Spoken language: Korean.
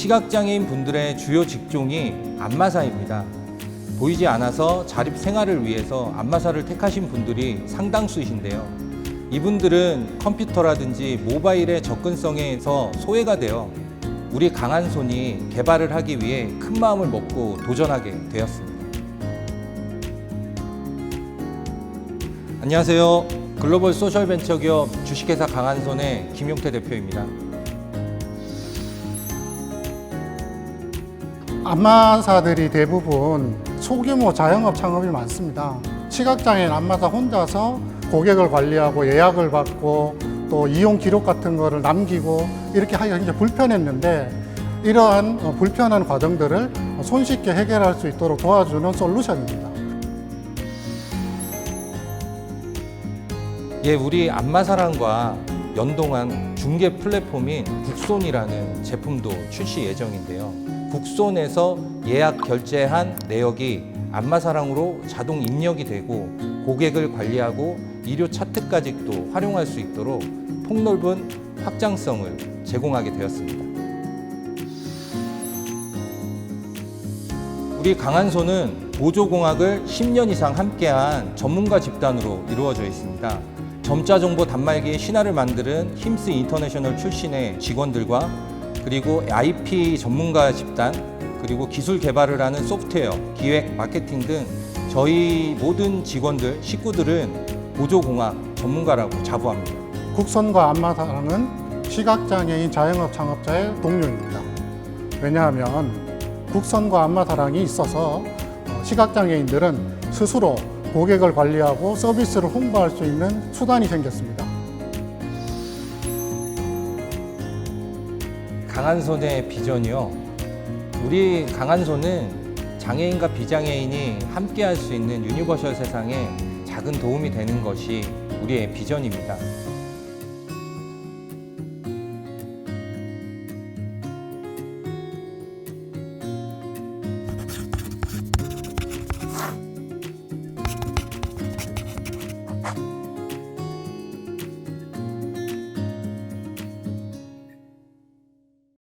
시각장애인 분들의 주요 직종이 안마사입니다. 보이지 않아서 자립 생활을 위해서 안마사를 택하신 분들이 상당수이신데요. 이분들은 컴퓨터라든지 모바일의 접근성에서 소외가 되어 우리 강한 손이 개발을 하기 위해 큰 마음을 먹고 도전하게 되었습니다. 안녕하세요. 글로벌 소셜 벤처 기업 주식회사 강한손의 김용태 대표입니다. 안마사들이 대부분 소규모 자영업 창업이 많습니다. 시각장애인 안마사 혼자서 고객을 관리하고 예약을 받고 또 이용 기록 같은 거를 남기고 이렇게 하기가 굉장히 불편했는데 이러한 어, 불편한 과정들을 손쉽게 해결할 수 있도록 도와주는 솔루션입니다. 예, 우리 안마사랑과 연동한 중개 플랫폼인 국손이라는 제품도 출시 예정인데요. 국손에서 예약 결제한 내역이 안마사랑으로 자동 입력이 되고 고객을 관리하고 의료 차트까지 도 활용할 수 있도록 폭넓은 확장성을 제공하게 되었습니다. 우리 강한소는 보조공학을 10년 이상 함께한 전문가 집단으로 이루어져 있습니다. 점자 정보 단말기의 신화를 만드는 힘스 인터내셔널 출신의 직원들과 그리고 IP 전문가 집단 그리고 기술 개발을 하는 소프트웨어, 기획, 마케팅 등 저희 모든 직원들, 식구들은 보조공학 전문가라고 자부합니다. 국선과 안마사랑은 시각장애인 자영업 창업자의 동료입니다. 왜냐하면 국선과 안마사랑이 있어서 어, 시각장애인들은 스스로 고객을 관리하고 서비스를 홍보할 수 있는 수단이 생겼습니다. 강한 손의 비전이요. 우리 강한 손은 장애인과 비장애인이 함께 할 수 있는 유니버셜 세상에 작은 도움이 되는 것이 우리의 비전입니다.